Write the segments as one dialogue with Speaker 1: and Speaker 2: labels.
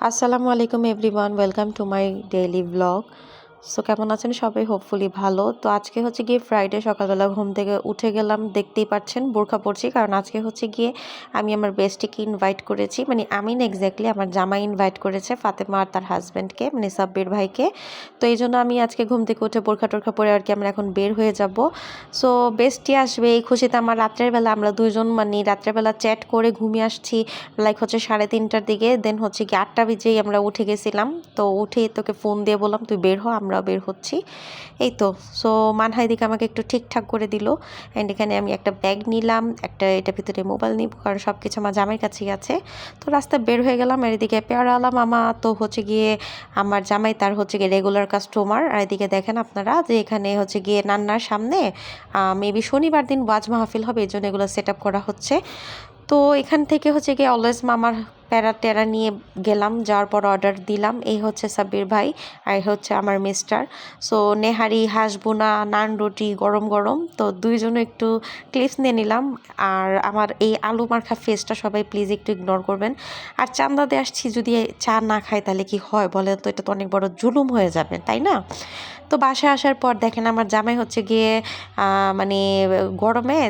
Speaker 1: আসসালামু আলাইকুম everyone welcome to my daily blog so কেমন আছেন সবাই? হোপফুলি ভালো। তো আজকে হচ্ছে গিয়ে ফ্রাইডে সকালবেলা ঘুম থেকে উঠে গেলাম, দেখতেই পাচ্ছেন, বোরখা পড়ছি কারণ আজকে হচ্ছে গিয়ে আমি আমার বেস্টিকে ইনভাইট করেছি। মানে আমি না এক্স্যাক্টলি আমার জামাই ইনভাইট করেছে ফাতেমা আর তার হাজব্যান্ডকে মানে সাব্বির ভাইকে। তো এই জন্য আমি আজকে ঘুম থেকে উঠে বোরখা টোরখা পরে আর কি আমরা এখন বের হয়ে যাব। সো বেস্টি আসবে, এই খুশিতে আমার রাত্রের বেলা আমরা দুজন মানে রাত্রের বেলা চ্যাট করে ঘুমিয়ে আসছি লাইক হচ্ছে সাড়ে তিনটার দিকে। দেন হচ্ছে কি আটটা বেজেই আমরা উঠে গেছিলাম। তো উঠে তোকে ফোন দিয়ে বললাম, তুই বের হ আমরাও বের হচ্ছি। এই তো সো মানহাই দিকে আমাকে একটু ঠিকঠাক করে দিল। অ্যান্ড এখানে আমি একটা ব্যাগ নিলাম, একটা এটা ভিতরে মোবাইল নিব, কারণ সব কিছু আমার জামাইয়ের কাছেই আছে। তো রাস্তায় বের হয়ে গেলাম, আর এদিকে পেয়ারা আলাম মামা তো হচ্ছে গিয়ে আমার জামাই, তার হচ্ছে গিয়ে রেগুলার কাস্টমার আর এদিকে দেখেন আপনারা যে এখানে হচ্ছে গিয়ে নান্নার সামনে মেবি শনিবার দিন ওয়াজ মাহফিল হবে, এই জন্য এগুলো সেট আপ করা হচ্ছে। তো এখান থেকে হচ্ছে গিয়ে অলওয়েজ মামার প্যারা ট্যারা নিয়ে গেলাম, যাওয়ার পর অর্ডার দিলাম। এই হচ্ছে সাব্বির ভাই, আর হচ্ছে আমার মিস্টার সো নেহারি, হাঁসবোনা, নান রুটি, গরম গরম। তো দুইজনে একটু ক্লিপস নিয়ে নিলাম। আর আমার এই আলু মার্খা ফেসটা সবাই প্লিজ একটু ইগনোর করবেন। আর চান্দাতে আসছি, যদি চা না খাই তাহলে কি হয় বলে তো? এটা তো অনেক বড় জুলুম হয়ে যাবে, তাই না? তো বাসায় আসার পর দেখেন আমার জামাই হচ্ছে গিয়ে মানে গরমে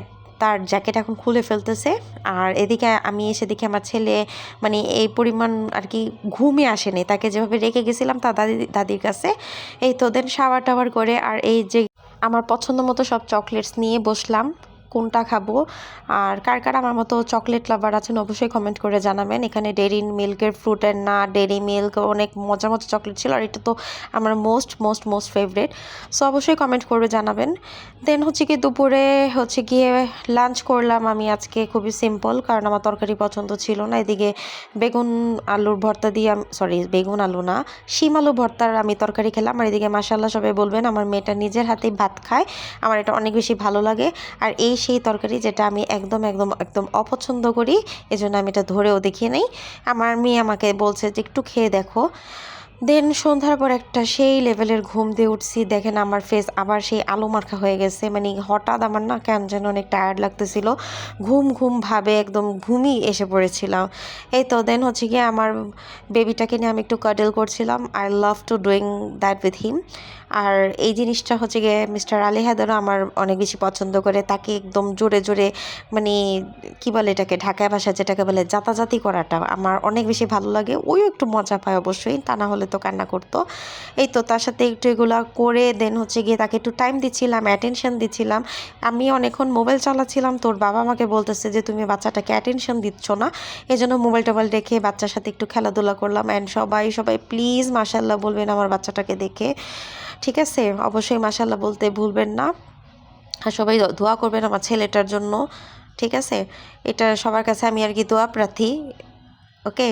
Speaker 1: তার জ্যাকেট এখন খুলে ফেলতেছে। আর এদিকে আমি এসে দেখি আমার ছেলে মানে এই পরিমাণ আর কি ঘুমে আসেনি। তাকে যেভাবে রেখে গেছিলাম তা দাদি, দাদির কাছে। এই তো দেন শাওয়ার টাওয়ার করে আর এই যে আমার পছন্দ মতো সব চকলেটস নিয়ে বসলাম। কোনটা খাব? আর কার কার আমার মতো চকলেট লাভার আছেন অবশ্যই কমেন্ট করে জানাবেন। এখানে ডেরি মিল্কের ফ্রুটের না ডেরি মিল্ক অনেক মজার মতো চকলেট ছিল, আর এটা তো আমার most most most favourite so অবশ্যই কমেন্ট করে জানাবেন। দেন হচ্ছে কি দুপুরে হচ্ছে গিয়ে লাঞ্চ করলাম আমি আজকে খুবই সিম্পল কারণ আমার তরকারি পছন্দ ছিল না। এদিকে বেগুন আলুর ভর্তা দিয়ে সরি বেগুন আলু না, শিম আলু ভর্তার আমি তরকারি খেলাম। আর এদিকে মাসাল্লাহ সবাই বলবেন, আমার মেয়েটা নিজের হাতেই ভাত খায়, আমার এটা অনেক বেশি ভালো লাগে। আর এই সেই তরকারি যেটা আমি একদম একদম একদম অপছন্দ করি, এজন্য আমি এটা ধরেও দেখিয়ে নেই। আমার মেয়ে আমাকে বলছে যে, একটু খেয়ে দেখো। দেন সন্ধ্যার পর একটা সেই লেভেলের ঘুম দিয়ে উঠছি। দেখেন আমার ফেস আবার সেই আলো মার্কা হয়ে গেছে। মানে হঠাৎ আমার না কেন যেন অনেক টায়ার্ড লাগতেছিল। ঘুম ঘুম ভাবে একদম ঘুমই এসে পড়েছিলাম। এই তো দেন হচ্ছে গিয়ে আমার বেবিটাকে নিয়ে আমি একটু কাডেল করছিলাম। I love to doing that with him আর এই জিনিসটা হচ্ছে গিয়ে মিস্টার আলী হায়দারও আমার অনেক বেশি পছন্দ করে। তাকে একদম জোরে জোরে মানে কি বলে এটাকে, ঢাকায় ভাষা যেটাকে বলে যাতাযাতি করাটা আমার অনেক বেশি ভালো লাগে। ওইও একটু মজা পায় অবশ্যই, তা না হলে তো কান্না করতো। এই তো তার সাথে একটু এগুলো করে দেন হচ্ছে গিয়ে তাকে একটু টাইম দিচ্ছিলাম অ্যাটেনশন দিচ্ছিলাম। আমি অনেকক্ষণ মোবাইল চালাচ্ছিলাম, তোর বাবা আমাকে বলতেছে যে, তুমি বাচ্চাটাকে অ্যাটেনশন দিচ্ছ না। এই জন্য মোবাইল টোবাইল রেখে বাচ্চার সাথে একটু খেলাধুলা করলাম। অ্যান্ড সবাই সবাই প্লিজ মাসাল্লাহ বলবেন আমার বাচ্চাটাকে দেখে। ঠিক আছে? অবশ্যই মাসাল্লাহ বলতে ভুলবেন না। আর সবাই দোয়া করবেন আমার ছেলেটার জন্য, ঠিক আছে? এটা সবার কাছে আমি আর কি দোয়া প্রার্থী, ওকে?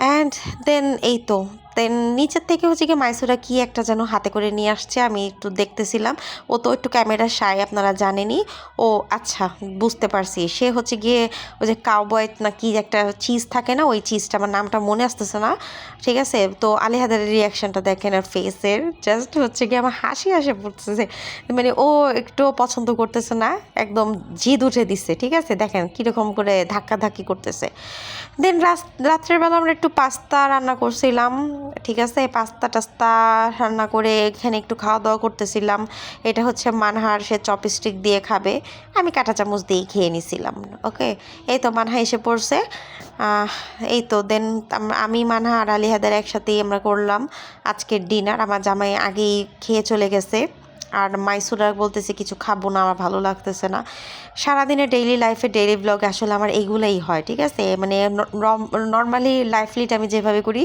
Speaker 1: অ্যান্ড দেন এই তো দেন নিচের থেকে হচ্ছে কি মাইসুরা কি একটা যেন হাতে করে নিয়ে আসছে, আমি একটু দেখতেছিলাম। ও তো একটু ক্যামেরা সাই আপনারা জানেনই। ও আচ্ছা বুঝতে পারছি। সে হচ্ছে গিয়ে ওই যে কাউবয় না কি একটা চিজ থাকে না, ওই চিজটা আমার নামটা মনে আসতেছে না। ঠিক আছে? তো আলিহাদারের রিয়াকশানটা দেখেন আর ফেসের জাস্ট হচ্ছে গিয়ে আমার হাসি আসে পড়তেছে মানে ও একটু পছন্দ করতেছে না, একদম জিদ উঠে দিচ্ছে ঠিক আছে? দেখেন কীরকম করে ধাক্কা ধাক্কি করতেছে। দেন রাত্রের বেলা আমরা একটু পাস্তা রান্না করছিলাম। ঠিক আছে, পাস্তা টাস্তা রান্না করে এখানে একটু খাওয়া দাওয়া করতেছিলাম। এটা হচ্ছে মানহার, সে চপস্টিক দিয়ে খাবে। আমি কাঁটা চামচ দিয়ে খেয়ে নিছিলাম, ওকে? এই তো মানহা এসে পড়ছে। এই তো দেন আমি, মানহা আর আলিহাদের একসাথেই আমরা করলাম আজকের ডিনার। আমার জামাই আগেই খেয়ে চলে গেছে। আর মাইসুরা বলতেছে, কিছু খাব না, আমার ভালো লাগতেছে না। সারাদিনে ডেইলি লাইফে ডেইলি ব্লগ আসলে আমার এইগুলোই হয়, ঠিক আছে? মানে নর্মালি লাইফ লিড আমি যেভাবে করি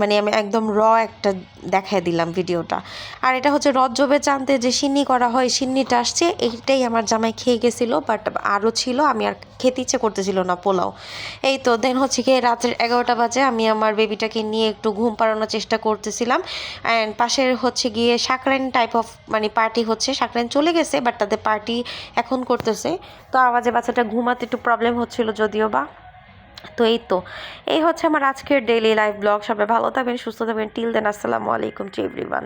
Speaker 1: মানে আমি একদম র একটা দেখায় দিলাম ভিডিওটা। আর এটা হচ্ছে রজ্জবে চানতে যে সিন্নি করা হয়, সিন্নিটা আসছে, এইটাই আমার জামাই খেয়ে গেছিল বাট আরও ছিল, আমি আর খেতে ইচ্ছে করতেছিল না, পোলাও। এই তো দেন হচ্ছে গিয়ে রাতের এগারোটা বাজে, আমি আমার বেবিটাকে নিয়ে একটু ঘুম পাড়ানোর চেষ্টা করতেছিলাম অ্যান্ড পাশের হচ্ছে গিয়ে সাকরেন টাইপ অফ মানে পার্টি হচ্ছে সাকরেন চলে গেছে বাট তাদের পার্টি এখন করতেছে। তো আওয়াজে বাচ্চাটা ঘুমাতে একটু প্রবলেম হচ্ছিল যদিও বা। তো এই তো। এই হচ্ছে আমার আজকের ডেইলি লাইফ ব্লগ সবাই ভালো থাকবেন, সুস্থ থাকবেন। টিল দেন আসসালামু আলাইকুম টু এভরিওয়ান